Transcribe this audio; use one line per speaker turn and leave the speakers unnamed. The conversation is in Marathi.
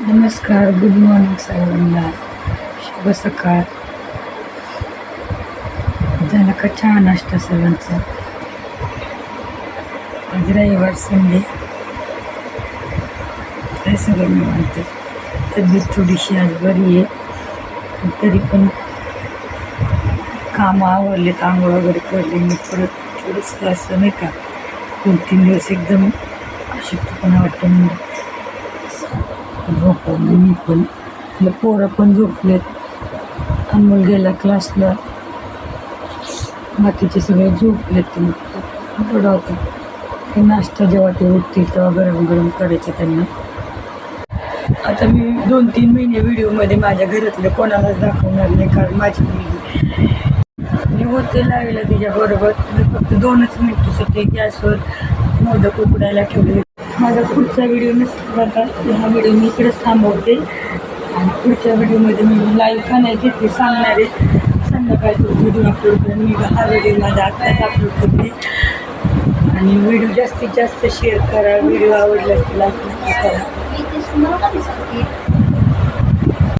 नमस्कार गुड मॉर्निंग सर्वांना शुभ सकाळ. झाला का चहा नाश्ता सर्वांचा? आज रविवार संडे. काय सगळं मी म्हणते तब्येत थोडीशी आज बरी आहे. तरी पण कामं आवरले आंघोळ वगैरे करले मी. परत थोडंसं असं नाही का दोन तीन दिवस एकदम अशक्तपणा वाटतं म्हणजे झोपवलं. मी पण आपलं पोरं पण झोपलेत. अनमोल गेला क्लासला बाकीचे सगळे झोपलेत. ते होता ते नाश्ता जेव्हा ते उठतील तेव्हा गरम गरम करायचे त्यांना. आता मी दोन तीन महिने व्हिडिओमध्ये माझ्या घरातले कोणालाच दाखवणार नाही कारण माझी मुलगी. मी होते लावायला तिच्याबरोबर. फक्त दोनच मिनिटासाठी गॅसवर मोदक उकडायला ठेवले. माझा पुढचा व्हिडिओ नसतो बघा हा व्हिडिओ मी इकडेच थांबवते. आणि पुढच्या व्हिडिओमध्ये मी लाईव्ह का नाही घेतली सांगणार आहे. संध्याकाळी व्हिडिओ अपलोड करेन मी हा व्हिडिओ माझा आत्ताच अपलोड करते. आणि व्हिडिओ जास्तीत जास्त शेअर करा. व्हिडिओ आवडला लाईक नक्की करा.